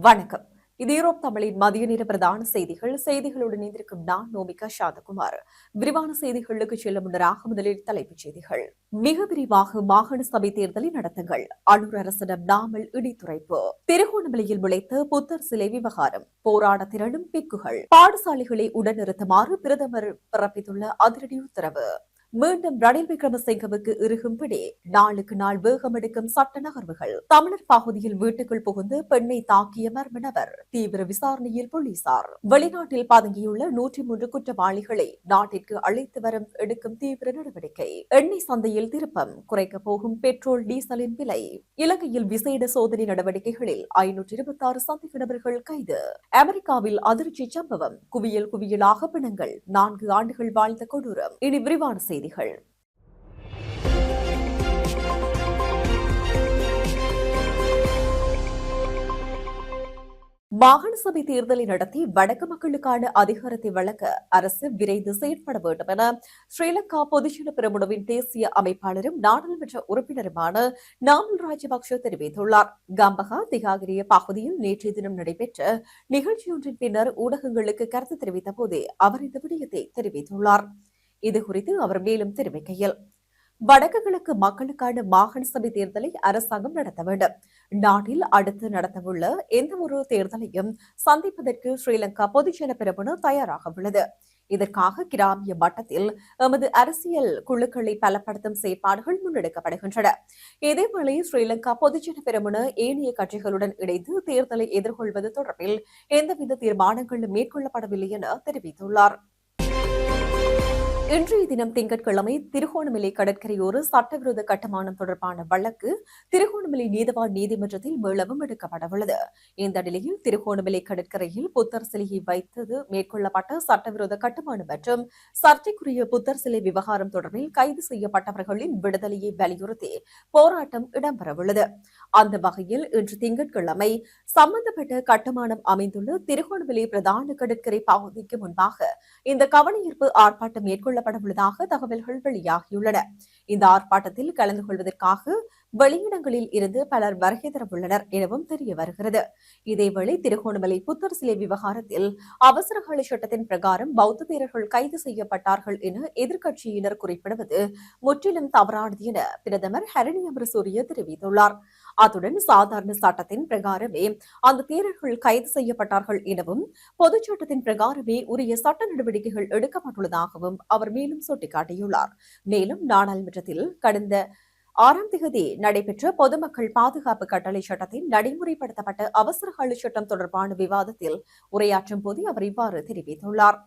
வணக்கம். இது யூரோப் தமிழின் மதிய நேர பிரதான செய்திகள். செய்திகளுடன் இணைந்திருக்கும் நான் நோமிகா சாந்தகுமார். விரிவான செய்திகளுக்கு செல்ல முன்னராக முதலில் தலைப்புச் செய்திகள். மிக விரிவாக மாகாண சபை தேர்தலை நடத்துங்கள். அன்னூர் அரசிடம் நாமல் இடித்துரைப்பு. திருகோணமலையில் முளைத்த புத்தர் சிலை விவகாரம். போராட திரளும் பிக்குகள். பாடசாலைகளை உடனிறுத்துமாறு பிரதமர் பிறப்பித்துள்ள அதிரடி உத்தரவு. மீண்டும் ரணில் விக்ரமசிங்கவுக்கு இறுகும் பிடி நாளுக்கு நாள் வேகமெடுக்கும் சட்ட நகர்வுகள். தமிழர் பகுதியில் வீட்டுக்குள் புகுந்து பெண்ணை தாக்கிய மர்ம நபர் தீவிர விசாரணையில் போலீசார். வெளிநாட்டில் பதுங்கியுள்ள நூற்றி மூன்று குற்றவாளிகளை நாட்டிற்கு அழைத்து வரும் எடுக்கும் தீவிர நடவடிக்கை. எண்ணெய் சந்தையில் திருப்பம் குறைக்க போகும் பெட்ரோல் டீசலின் விலை. இலங்கையில் விசேட சோதனை நடவடிக்கைகளில் ஐநூற்றி இருபத்தி ஆறு சந்தேக நபர்கள் கைது. அமெரிக்காவில் அதிர்ச்சி சம்பவம் குவியல் குவியலாக பிணங்கள் நான்கு ஆண்டுகள் வாழ்ந்த கொடூரம். இனி விரிவான செய்திகள். மாகாண சபை தேர்தலை நடத்தி வடக்கு மக்களுக்கான அதிகாரத்தை வழங்க அரசு விரைந்து செயற்பட வேண்டும் என ஸ்ரீலங்கா பொதுஜன பெருமுனவின் தேசிய அமைப்பாளரும் நாடாளுமன்ற உறுப்பினருமான நாமல் ராஜபக்ஷ தெரிவித்துள்ளார். கம்பகா திகாகிரிய பகுதியில் நேற்றைய தினம் நடைபெற்ற நிகழ்ச்சியொன்றின் பின்னர் ஊடகங்களுக்கு கருத்து தெரிவித்த போதே அவர் இந்த விடயத்தை தெரிவித்துள்ளார். இது குறித்து அவர் மேலும் தெரிவிக்கையில். வடக்கு கிழக்கு மக்களுக்கான மாகாண சபை தேர்தலை அரசாங்கம் நடத்த வேண்டும். நாட்டில் அடுத்து நடத்தவுள்ள எந்த ஒரு தேர்தலையும் சந்திப்பதற்கு ஸ்ரீலங்கா பொதுஜன பெரமுன தயாராக உள்ளது. இதற்காக கிராமிய மட்டத்தில் எமது அரசியல் குழுக்களை பலப்படுத்தும் செயற்பாடுகள் முன்னெடுக்கப்படுகின்றன. இதேவேளை ஸ்ரீலங்கா பொதுஜன பெருமன ஏனைய கட்சிகளுடன் இணைந்து தேர்தலை எதிர்கொள்வது தொடர்பில் எந்தவித தீர்மானங்களும் மேற்கொள்ளப்படவில்லை என தெரிவித்துள்ளார். இன்றைய தினம் திங்கட்கிழமை திருகோணமலை கடற்கரையோர சட்டவிரோத கட்டுமானம் தொடர்பான வழக்கு திருகோணமலை நீதவான் நீதிமன்றத்தில் மீளவும் எடுக்கப்படவுள்ளது. இந்த நிலையில் திருகோணமலை கடற்கரையில் புத்தர் சிலையை வைத்தது மேற்கொள்ளப்பட்ட சட்டவிரோத கட்டுமானம் மற்றும் சர்ச்சைக்குரிய புத்தர் சிலை விவகாரம் தொடர்பில் கைது செய்யப்பட்டவர்களின் விடுதலையை வலியுறுத்தி போராட்டம் இடம்பெறவுள்ளது. அந்த வகையில் இன்று திங்கட்கிழமை சம்பந்தப்பட்ட கட்டுமானம் அமைந்துள்ள திருகோணமலை பிரதான கடற்கரை பகுதிக்கு முன்பாக இந்த கவனஈர்ப்பு ஆர்ப்பாட்டம் மேற்கொள்ள கொள்ளப்படவுள்ளதாக தகவல்கள் வெளியாகியுள்ளன. இந்த ஆர்ப்பாட்டத்தில் கலந்து கொள்வதற்காக வெளியிடங்களில் இருந்து பலர் வருகை தரவுள்ளனர் எனவும் தெரிய வருகிறது. இதேவேளை திருகோணமலை புத்தர் சிலை விவகாரத்தில் அவசரகால சட்டத்தின் பிரகாரம் பௌத்த வீரர்கள் கைது செய்யப்பட்டார்கள் என எதிர்க்கட்சியினர் குறிப்பிடுவது முற்றிலும் தவறானது என பிரதமர் ஹரணி அமரசூரிய தெரிவித்துள்ளார். அத்துடன் சாதாரண சட்டத்தின் பிரகாரமே அந்த தேரர்கள் கைது செய்யப்பட்டார்கள் எனவும் பொதுச் சட்டத்தின் பிரகாரமே உரிய சட்ட நடவடிக்கைகள் எடுக்கப்பட்டுள்ளதாகவும் அவர் மேலும் சுட்டிக்காட்டியுள்ளார். மேலும் நாடாளுமன்றத்தில் கடந்த ஆறாம் திகதி நடைபெற்ற பொதுமக்கள் பாதுகாப்பு கட்டளை சட்டத்தின் நடைமுறைப்படுத்தப்பட்ட அவசரகால சட்டம் தொடர்பான விவாதத்தில் உரையாற்றும் போது அவர் இவ்வாறு தெரிவித்துள்ளார்.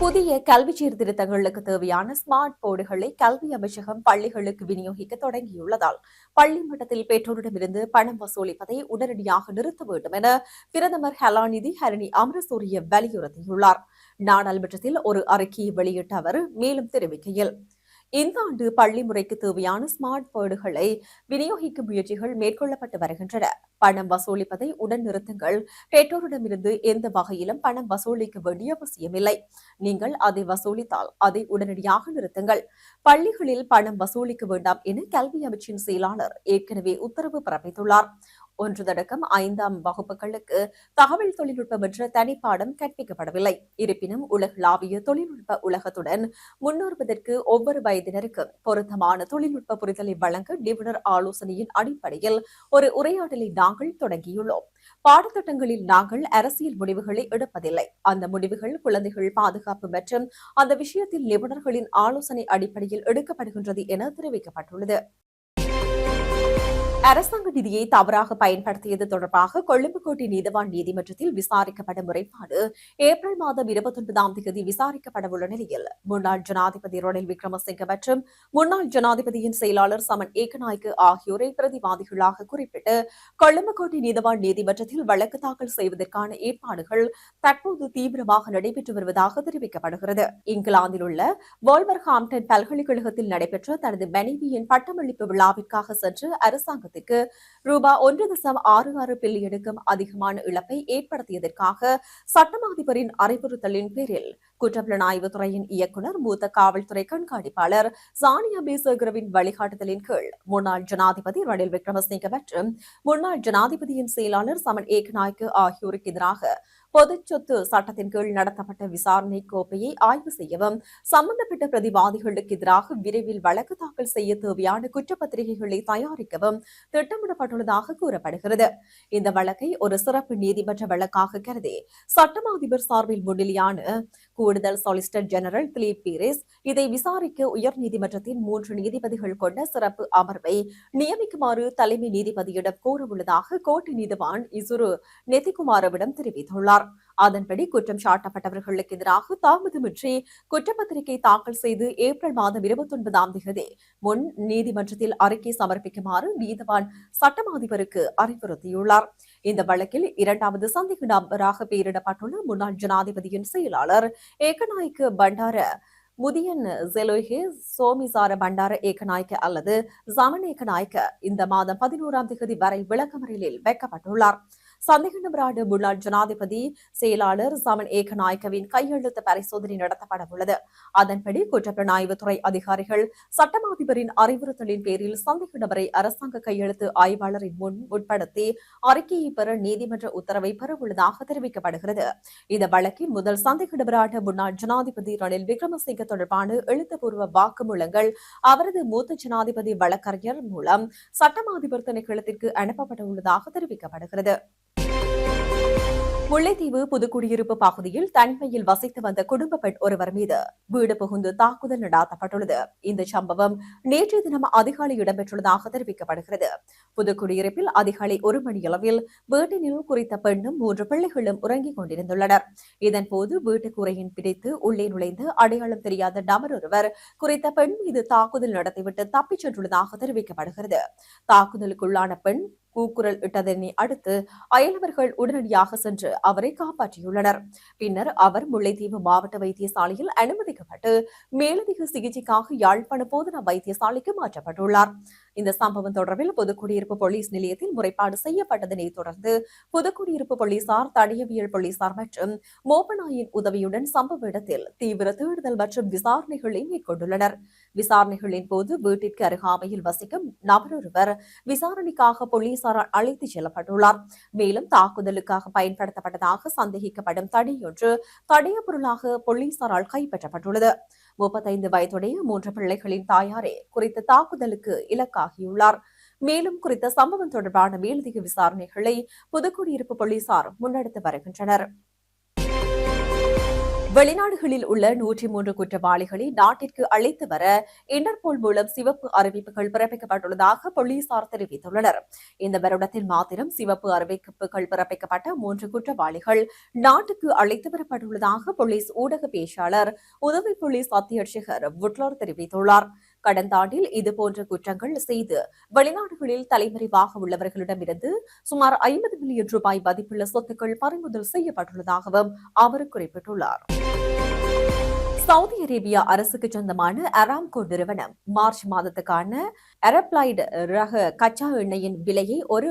புதிய கல்வி சீர்திருத்தங்களுக்கு தேவையான ஸ்மார்ட் போர்டுகளை கல்வி அமைச்சகம் பள்ளிகளுக்கு விநியோகிக்க தொடங்கியுள்ளதால் பள்ளி மட்டத்தில் பெற்றோரிடமிருந்து பணம் வசூலிப்பதை உடனடியாக நிறுத்த வேண்டும் என பிரதமர் ஹலாநிதி ஹரணி அமரசூரிய வலியுறுத்தியுள்ளார். நாடாளுமன்றத்தில் ஒரு அறிக்கையை வெளியிட்ட அவர் மேலும் தெரிவிக்கையில் இந்த ஆண்டு பள்ளி முறைக்கு தேவையான ஸ்மார்ட் போர்டுகளை விநியோகிக்கும் முயற்சிகள் மேற்கொள்ளப்பட்டு வருகின்றன. பணம் வசூலிப்பதை உடன் நிறுத்துங்கள். பெற்றோரிடமிருந்து எந்த வகையிலும் பணம் வசூலிக்க வேண்டிய அவசியமில்லை. நீங்கள் அதை வசூலித்தால் அதை உடனடியாக நிறுத்துங்கள். பள்ளிகளில் பணம் வசூலிக்க வேண்டாம் என கல்வி அமைச்சின் செயலாளர் ஏற்கனவே உத்தரவு பிறப்பித்துள்ளார். ஒன்று தடக்கம் ஐந்தாம் வகுப்புகளுக்கு தகவல் தொழில்நுட்பம் என்ற தனிப்பாடம் கற்பிக்கப்படவில்லை. இருப்பினும் உலகளாவிய தொழில்நுட்ப உலகத்துடன் முன்னேறுவதற்கு ஒவ்வொரு வயதினருக்கும் பொருத்தமான தொழில்நுட்ப புரிதலை வழங்க நிபுணர் ஆலோசனையின் அடிப்படையில் ஒரு உரையாடலை நாங்கள் தொடங்கியுள்ளோம். பாடத்திட்டங்களில் நாங்கள் அரசியல் முடிவுகளை எடுப்பதில்லை. அந்த முடிவுகள் குழந்தைகள் பாதுகாப்பு மற்றும் அந்த விஷயத்தில் நிபுணர்களின் ஆலோசனை அடிப்படையில் எடுக்கப்படுகின்றது என தெரிவிக்கப்பட்டுள்ளது. அரசாங்க நிதியை தவறாக பயன்படுத்தியது தொடர்பாக கொழும்புக்கோட்டை நீதவான் நீதிமன்றத்தில் விசாரிக்கப்பட முறைப்பாடு ஏப்ரல் மாதம் இருபத்தி ஒன்பதாம் தேதி விசாரிக்கப்படவுள்ள நிலையில் முன்னாள் ஜனாதிபதி ரணில் விக்ரமசிங்க மற்றும் முன்னாள் ஜனாதிபதியின் செயலாளர் சமன் ஏகநாயக்கு ஆகியோரை பிரதிவாதிகளாக குறிப்பிட்டு கொழும்புக்கோட்டை நீதவான் நீதிமன்றத்தில் வழக்கு தாக்கல் செய்வதற்கான ஏற்பாடுகள் தற்போது தீவிரமாக நடைபெற்று வருவதாக தெரிவிக்கப்படுகிறது. இங்கிலாந்தில் உள்ள வோல்வர்ஹாம்டன் பல்கலைக்கழகத்தில் நடைபெற்ற தனது மனைவியின் பட்டமளிப்பு விழாவிற்காக சென்று அரசாங்க அரசாங்கத்திற்கு ரூபாய் ஒன்று தசம் ஆறு ஆறு பில்லியனுக்கும் அதிகமான இழப்பை ஏற்படுத்தியதற்காக சட்டமா அதிபரின் அறிவுறுத்தலின் பேரில் குற்றப்புலனாய்வு துறையின் இயக்குநர் மூத்த காவல்துறை கண்காணிப்பாளர் சானியா பேசகரவின் வழிகாட்டுதலின் கீழ் முன்னாள் ஜனாதிபதி ரணில் விக்ரமசிங்க மற்றும் முன்னாள் ஜனாதிபதியின் செயலாளர் சமன் ஏக்நாய்க்கு ஆகியோருக்கு எதிராக பொதுச் சொத்து சட்டத்தின் கீழ் நடத்தப்பட்ட விசாரணை கோப்பையை ஆய்வு செய்யவும் சம்பந்தப்பட்ட பிரதிவாதிகளுக்கு எதிராக விரைவில் வழக்கு தாக்கல் செய்ய தேவையான குற்றப்பத்திரிகைகளை தயாரிக்கவும் திட்டமிடப்பட்டுள்ளதாக கூறப்படுகிறது. இந்த வழக்கை ஒரு சிறப்பு நீதிமன்ற வழக்காக கருதி சட்டமா அதிபர் சார்பில் முன்னிலையான கூடுதல் சொலிசிட்டர் ஜெனரல் திலீப் பீரிஸ் இதை விசாரிக்க உயர்நீதிமன்றத்தின் மூன்று நீதிபதிகள் கொண்ட சிறப்பு அமர்வை நியமிக்குமாறு தலைமை நீதிபதியிடம் கோரவுள்ளதாக கோட்டை நீதிவான் இசுரு நெத்திகுமாரவிடம் தெரிவித்துள்ளார். அதன்படி குற்றம் சாட்டப்பட்டவர்களுக்கு எதிராக தாமதமின்றி குற்றப்பத்திரிகை தாக்கல் செய்து ஏப்ரல் மாதம் இருபத்தி ஒன்பதாம் தேதி முன் நீதிமன்றத்தில் அறிக்கை சமர்ப்பிக்குமாறு நீதிவான் சட்டமாதிபருக்கு அறிவுறுத்தியுள்ளார். இந்த வழக்கில் இரண்டாவது சந்தேக நபராக பெயரிடப்பட்டுள்ள முன்னாள் ஜனாதிபதியின் செயலாளர் ஏகநாயக்கு பண்டார முதியன் ஜெலோஹே சோமிசார பண்டார ஏகநாயக்க அல்லது ஜமன் ஏகநாயக்க இந்த மாதம் பதினோராம் தேதி வரை விளக்கமறியலில் வைக்கப்பட்டுள்ளார். சந்தேக நபரான முன்னாள் ஜனாதிபதி செயலாளர் சமன் ஏகநாயக்கவின் கையெழுத்து பரிசோதனை நடத்தப்பட உள்ளது அதன்படி குற்றப்புலனாய்வுத்துறை அதிகாரிகள் சட்டமாதிபரின் அறிவுறுத்தலின் பேரில் சந்தேக நபரை அரசாங்க கையெழுத்து ஆய்வாளரின் முன் உட்படுத்தி அறிக்கையை பெற நீதிமன்ற உத்தரவை பெறவுள்ளதாக தெரிவிக்கப்படுகிறது. இந்த வழக்கின் முதல் சந்தேக நபரான முன்னாள் ஜனாதிபதி ரணில் விக்ரமசிங்க தொடர்பான எழுத்துப்பூர்வ வாக்குமூலங்கள் அவரது மூத்த ஜனாதிபதி வழக்கறிஞர் மூலம் சட்டமா அதிபர் திணைக்களத்திற்கு அனுப்பப்பட்டுள்ளதாக தெரிவிக்கப்படுகிறது. முல்லைத்தீவு புதுக்குடியிருப்பு பகுதியில் தனிமையில் வசித்து வந்த குடும்ப பெண் ஒருவர் மீது வீடு புகுந்து தாக்குதல் நடாத்தப்பட்டுள்ளது. இந்த சம்பவம் நேற்றைய தினம் அதிகாலை இடம்பெற்றுள்ளதாக தெரிவிக்கப்படுகிறது. புதுக்குடியிருப்பில் அதிகாலை ஒரு மணியளவில் வீட்டினில் குறித்த பெண்ணும் மூன்று பிள்ளைகளும் உறங்கிக் கொண்டிருந்துள்ளனர். இதன்போது வீட்டு பிடித்து உள்ளே நுழைந்து அடையாளம் தெரியாத நபர் ஒருவர் குறித்த பெண் மீது தாக்குதல் நடத்திவிட்டு தப்பிச் சென்றுள்ளதாக தெரிவிக்கப்படுகிறது. தாக்குதலுக்குள்ளான பெண் கூக்குரல் இட்டதனை அடுத்து அயலவர்கள் உடனடியாக சென்று அவரை காப்பாற்றியுள்ளனர். பின்னர் அவர் முல்லைத்தீவு மாவட்ட வைத்தியசாலையில் அனுமதிக்கப்பட்டு மேலதிக சிகிச்சைக்காக யாழ்ப்பாண போதனா வைத்தியசாலைக்கு மாற்றப்பட்டுள்ளார். இந்த சம்பவம் தொடர்பில் புதுக்குடியிருப்பு போலீஸ் நிலையத்தில் முறைப்பாடு செய்யப்பட்டதனை தொடர்ந்து புதுக்குடியிருப்பு போலீசார் தடயவியல் போலீசார் மற்றும் மோப்பநாயின் உதவியுடன் சம்பவ இடத்தில் தீவிர தேடுதல் மற்றும் விசாரணைகளை மேற்கொண்டுள்ளனர். விசாரணைகளின் போது வீட்டிற்கு அருகாமையில் வசிக்கும் நபரொருவர் விசாரணைக்காக போலீசாரால் அழைத்துச் செல்லப்பட்டுள்ளார். மேலும் தாக்குதலுக்காக பயன்படுத்தப்பட்டதாக சந்தேகிக்கப்படும் தடியொன்று தடயப் பொருளாக போலீசாரால் கைப்பற்றப்பட்டுள்ளது. முப்பத்தைந்து வயதுடைய மூன்று பிள்ளைகளின் தாயாரே குறித்த தாக்குதலுக்கு இலக்காகியுள்ளார். மேலும் குறித்த சம்பவம் தொடர்பான மேலதிக விசாரணைகளை புதுக்குடியிருப்பு போலீசார் முன்னெடுத்து வருகின்றனர். வெளிநாடுகளில் உள்ள நூற்றி மூன்று குற்றவாளிகளை நாட்டிற்கு அழைத்து வர இன்டர்போல் மூலம் சிவப்பு அறிவிப்புகள் பிறப்பிக்கப்பட்டுள்ளதாக போலீசார் தெரிவித்துள்ளனர். இந்த வருடத்தில் மாத்திரம் சிவப்பு அறிவிப்புகள் பிறப்பிக்கப்பட்ட மூன்று குற்றவாளிகள் நாட்டுக்கு அழைத்து வரப்பட்டுள்ளதாக போலீஸ் ஊடக பேச்சாளர் உதவி போலீஸ் அத்தியட்சகர் புட்லர் தெரிவித்துள்ளார். கடந்த ஆண்டில் இதுபோன்ற குற்றங்கள் செய்து வெளிநாடுகளில் தலைமறைவாக உள்ளவர்களிடமிருந்து சுமார் ஐம்பது மில்லியன் ரூபாய் மதிப்புள்ள சொத்துக்கள் பறிமுதல் செய்யப்பட்டுள்ளதாகவும் அவர் குறிப்பிட்டுள்ளார். சவுதி அரேபியா அரசுக்கு சொந்தமான அராம்கோ நிறுவனம் மார்ச் மாதத்துக்கான அரப்ளைடு ரக கச்சா எண்ணெயின் விலையை ஒரு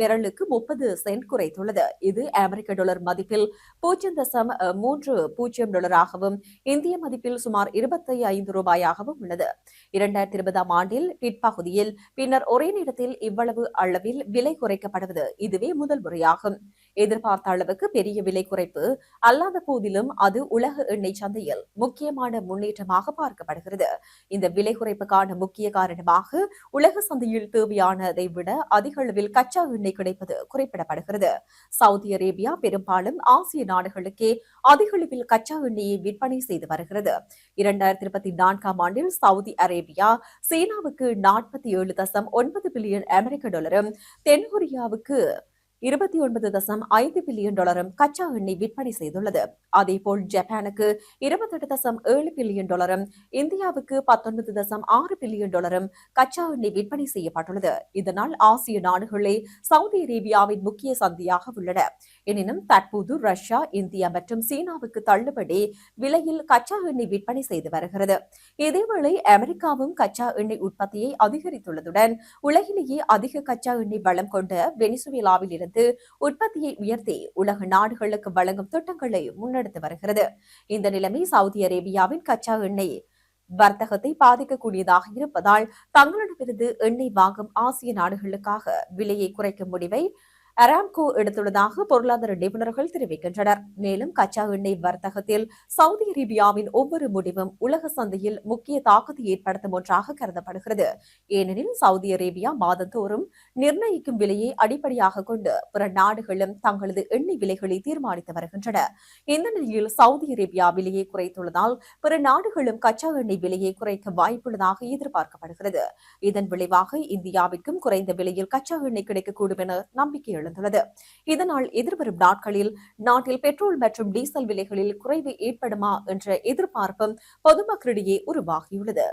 பெரலுக்கு முப்பது சென்ட் குறைத்துள்ளது. இது அமெரிக்க டாலர் மதிப்பில் பூஜ்ஜியம் தசம் மூன்று பூஜ்ஜியம் டாலராகவும் இந்திய மதிப்பில் சுமார் இருபத்தி ஐந்து ரூபாயாகவும் உள்ளது. இரண்டாயிரத்தி இருபதாம் ஆண்டில் பிற்பகுதியில் பின்னர் ஒரே நேரத்தில் இவ்வளவு அளவில் விலை குறைக்கப்படுவது இதுவே முதல் முறையாகும். எதிர்பார்த்த அளவுக்கு பெரிய விலை குறைப்பு அல்லாத போதிலும் அது உலக எண்ணெய் சந்தையில் முக்கியமான முன்னேற்றமாக பார்க்கப்படுகிறது. இந்த விலை குறைப்புக்கான முக்கிய காரணமாக உலக சந்தையில் தேவையானதை விட அதிக அளவில் கச்சா எண்ணெய் கிடைப்பது குறிப்பிடப்படுகிறது. சவுதி அரேபியா பெரும்பாலும் ஆசிய நாடுகளுக்கே அதிக அளவில் கச்சா எண்ணெயை விற்பனை செய்து வருகிறது. இரண்டாயிரத்தி இருபத்தி நான்காம் ஆண்டில் சவுதி அரேபியா சீனாவுக்கு நாற்பத்தி ஏழு தசம் ஒன்பது பில்லியன் அமெரிக்க டாலரும் தென்கொரியாவுக்கு இருபத்தி ஒன்பது தசம் ஐந்து பில்லியன் டாலரும் கச்சா எண்ணெய் விற்பனை செய்துள்ளது. அதேபோல் ஜப்பானுக்கு இருபத்தெட்டு தசம் ஏழு பில்லியன் டாலரும் இந்தியாவுக்கு பத்தொன்பது தசம் ஆறு பில்லியன் டாலரும் கச்சா எண்ணெய் விற்பனை செய்யப்பட்டுள்ளது. இதனால் ஆசிய நாடுகளே சவுதி அரேபியாவின் முக்கிய சந்தையாக உள்ளன. எனினும் தற்போது ரஷ்யா இந்தியா மற்றும் சீனாவுக்கு தள்ளுபடி விலையில் கச்சா எண்ணெய் விற்பனை செய்து வருகிறது. இதேவேளை அமெரிக்காவும் கச்சா எண்ணெய் உற்பத்தியை அதிகரித்துள்ளதுடன் உலகிலேயே அதிக கச்சா எண்ணெய் வளம் கொண்ட வெனிசுவேலாவில் இருந்து உற்பத்தியை உயர்த்தி உலக நாடுகளுக்கு வழங்கும் திட்டங்களை முன்னெடுத்து வருகிறது. இந்த நிலைமை சவுதி அரேபியாவின் கச்சா எண்ணெய் வர்த்தகத்தை பாதிக்கக்கூடியதாக இருப்பதால் தங்களிடமிருந்து எண்ணெய் வாங்கும் ஆசிய நாடுகளுக்காக விலையை குறைக்கும் முடிவை அராம்கோ எடுத்துள்ளதாக பொருளாதார நிபுணர்கள் தெரிவிக்கின்றனர். மேலும் கச்சா எண்ணெய் வர்த்தகத்தில் சவுதி அரேபியாவின் ஒவ்வொரு முடிவும் உலக சந்தையில் முக்கிய தாக்கத்தை ஏற்படுத்தும் ஒன்றாக கருதப்படுகிறது. ஏனெனில் சவுதி அரேபியா மாதந்தோறும் நிர்ணயிக்கும் விலையை அடிப்படையாக கொண்டு பிற நாடுகளும் தங்களது எண்ணெய் விலைகளை தீர்மானித்து வருகின்றன. இந்த நிலையில் சவுதி அரேபியா விலையை குறைத்துள்ளதால் பிற நாடுகளும் கச்சா எண்ணெய் விலையை குறைக்க வாய்ப்புள்ளதாக எதிர்பார்க்கப்படுகிறது. இதன் விளைவாக இந்தியாவிற்கும் குறைந்த விலையில் கச்சா எண்ணெய் கிடைக்கக்கூடும் என நம்பிக்கை எழுந்துள்ளது. இதனால் எதிர்வரும் நாட்களில் நாட்டில் பெட்ரோல் மற்றும் டீசல் விலைகளில் குறைவு ஏற்படுமா என்ற எதிர்பார்ப்பும் பொதுமக்களிடையே உருவாகியுள்ளது.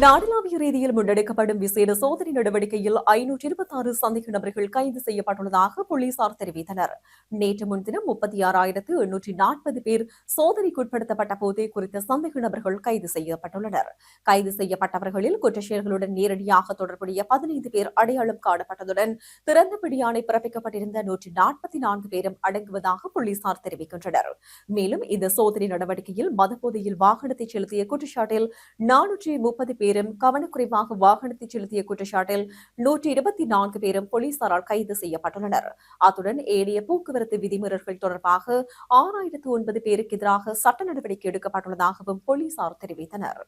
நாடளாவிய ரீதியில் முன்னெடுக்கப்படும் விசேட சோதனை நடவடிக்கையில் ஐநூற்றி இருபத்தி ஆறு சந்தேக நபர்கள் கைது செய்யப்பட்டுள்ளதாக போலீசார் தெரிவித்தனர். நேற்று முன்தினம் முப்பத்தி ஆறாயிரத்து எண்ணூற்றி நாற்பது பேர் சோதனைக்குட்படுத்தப்பட்ட போதே குறித்த சந்தேக நபர்கள் கைது செய்யப்பட்டுள்ளனர். கைது செய்யப்பட்டவர்களில் குற்றச் செயல்களுடன் நேரடியாக தொடர்புடைய பதினைந்து பேர் அடையாளம் காணப்பட்டதுடன் திறந்த பிடியாணை பிறப்பிக்கப்பட்டிருந்த நூற்றி நாற்பத்தி நான்கு பேரும் அடங்குவதாக போலீசார் தெரிவிக்கின்றனர். மேலும் இந்த சோதனை நடவடிக்கையில் மதபோதையில் வாகனத்தை செலுத்திய குற்றச்சாட்டில் நானூற்றி முப்பது பேரும் கவனக்குறைவாக வாகனத்தை செலுத்திய குற்றச்சாட்டில் நூற்றி இருபத்தி நான்கு பேரும் போலீசாரால் கைது செய்யப்பட்டுள்ளனர். அத்துடன் ஏனைய போக்குவரத்து விதிமுறைகள் தொடர்பாக ஆறாயிரத்து ஒன்பது பேருக்கு எதிராக சட்ட நடவடிக்கை எடுக்கப்பட்டுள்ளதாகவும் போலீசார் தெரிவித்தனர்.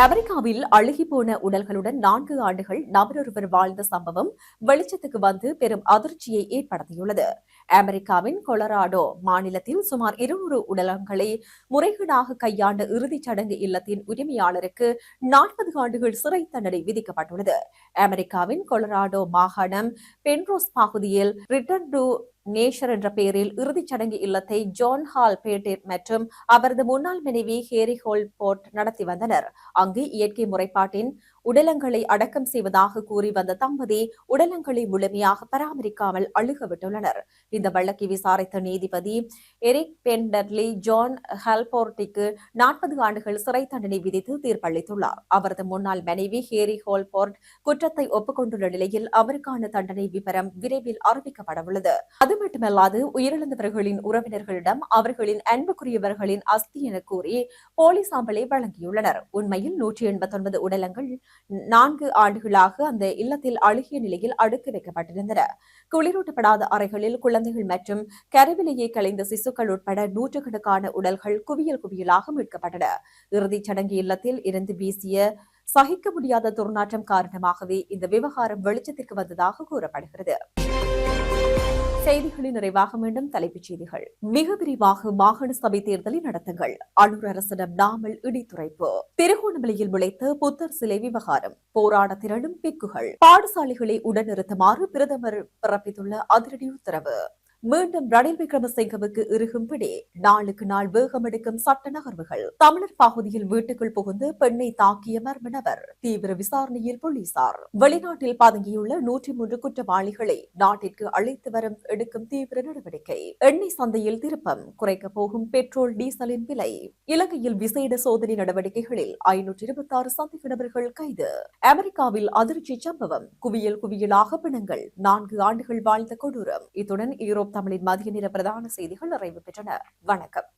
அமெரிக்காவில் அழுகிப்போன உடல்களுடன் நான்கு ஆண்டுகள் நபரொருவர் வாழ்ந்த சம்பவம் வெளிச்சத்துக்கு வந்து பெரும் அதிர்ச்சியை ஏற்படுத்தியுள்ளது. அமெரிக்காவின் கொலராடோ மாநிலத்தில் சுமார் இருநூறு உடலங்களை முறைகேடாக கையாண்ட இறுதிச் சடங்கு இல்லத்தின் உரிமையாளருக்கு நாற்பது ஆண்டுகள் சிறை தண்டனை விதிக்கப்பட்டுள்ளது. அமெரிக்காவின் கொலராடோ மாகாணம் பென்ரோஸ் பகுதியில் ரிட்டர்ன் டு நேஷர் என்ற பெயரில் இறுதிச் சடங்கு இல்லத்தை ஜான் ஹால் பேட்டேர் மற்றும் அவரது முன்னாள் மனைவி ஹேரி ஹோல்போர்ட் நடத்தி வந்தனர். அங்கு இயற்கை முறைப்பாட்டின் உடலங்களை அடக்கம் செய்வதாக கூறி வந்த தம்பதி உடலங்களை முழுமையாக பராமரிக்காமல் அழுகவிட்டுள்ளனர். இந்த வழக்கை விசாரித்த நீதிபதி எரிக் பெண்டர்லி ஜான் ஹல்போர்டிக்கு நாற்பது ஆண்டுகள் சிறை தண்டனை விதித்து தீர்ப்பளித்துள்ளார். அவரது முன்னாள் மனைவி ஹேரி ஹோல்போர்ட் குற்றத்தை ஒப்புக்கொண்டுள்ள நிலையில் அவருக்கான தண்டனை விவரம் விரைவில் அறிவிக்கப்படவுள்ளது. அது மட்டுமல்லாது உயிரிழந்தவர்களின் உறவினர்களிடம் அவர்களின் அன்புக்குரியவர்களின் அஸ்தி என கூறி போலீஸ் சாம்பலை வழங்கியுள்ளனர். உண்மையில் நூற்றி எண்பத்தொன்பது உடலங்கள் நான்கு ஆண்டுகளாக அந்த இல்லத்தில் அழுகிய நிலையில் அடுக்கி வைக்கப்பட்டிருந்தன. குளிரூட்டப்படாத அறைகளில் குழந்தைகள் மற்றும் கருவிலேயே கலைந்த சிசுக்கள் உட்பட நூற்றுக்கணக்கான உடல்கள் குவியல் குவியலாக மீட்கப்பட்டன. இறுதிச் சடங்கு இல்லத்தில் இருந்து வீசிய சகிக்க முடியாத துர்நாற்றம் காரணமாகவே இந்த விவகாரம் வெளிச்சத்திற்கு வந்ததாக கூறப்படுகிறது. செய்திகளின் நிறைவாக மீண்டும் தலைப்புச் செய்திகள். மிக விரிவாக மாகாண சபை தேர்தலை நடத்துங்கள். அன்னூர் அரசிடம் நாமல் இடித்துரைப்பு. திருகோணமலையில் முளைத்த புத்தர் சிலை விவகாரம். போராட திரளும் பிக்குகள். பாடசாலைகளை உடனிறுத்துமாறு பிரதமர் பிறப்பித்துள்ள அதிரடி உத்தரவு. மீண்டும் ரணில் விக்ரமசிங்கவுக்கு இருகும்படி நாளுக்கு நாள் வேகமெடுக்கும் சட்ட நகர்வுகள். தமிழர் பகுதியில் வீட்டுக்குள் புகுந்து பெண்ணை தாக்கிய மர்ம நபர் தீவிர விசாரணையில் போலீசார். வெளிநாட்டில் பதுங்கியுள்ள நூற்றி மூன்று குற்றவாளிகளை நாட்டிற்கு அழைத்து வரும் எடுக்கும் தீவிர நடவடிக்கை. எண்ணெய் சந்தையில் திருப்பம் குறைக்க போகும் பெட்ரோல் டீசலின் விலை. இலங்கையில் விசேட சோதனை நடவடிக்கைகளில் ஐநூற்றி இருபத்தி ஆறு சந்தேக நபர்கள் கைது. அமெரிக்காவில் அதிர்ச்சி சம்பவம் குவியல் குவியலாக பிணங்கள் நான்கு ஆண்டுகள் வாழ்ந்த கொடூரம். இத்துடன் ஈரோப் தமிழின் மதிய நேர பிரதான செய்திகள் நிறைவு பெற்றன. வணக்கம்.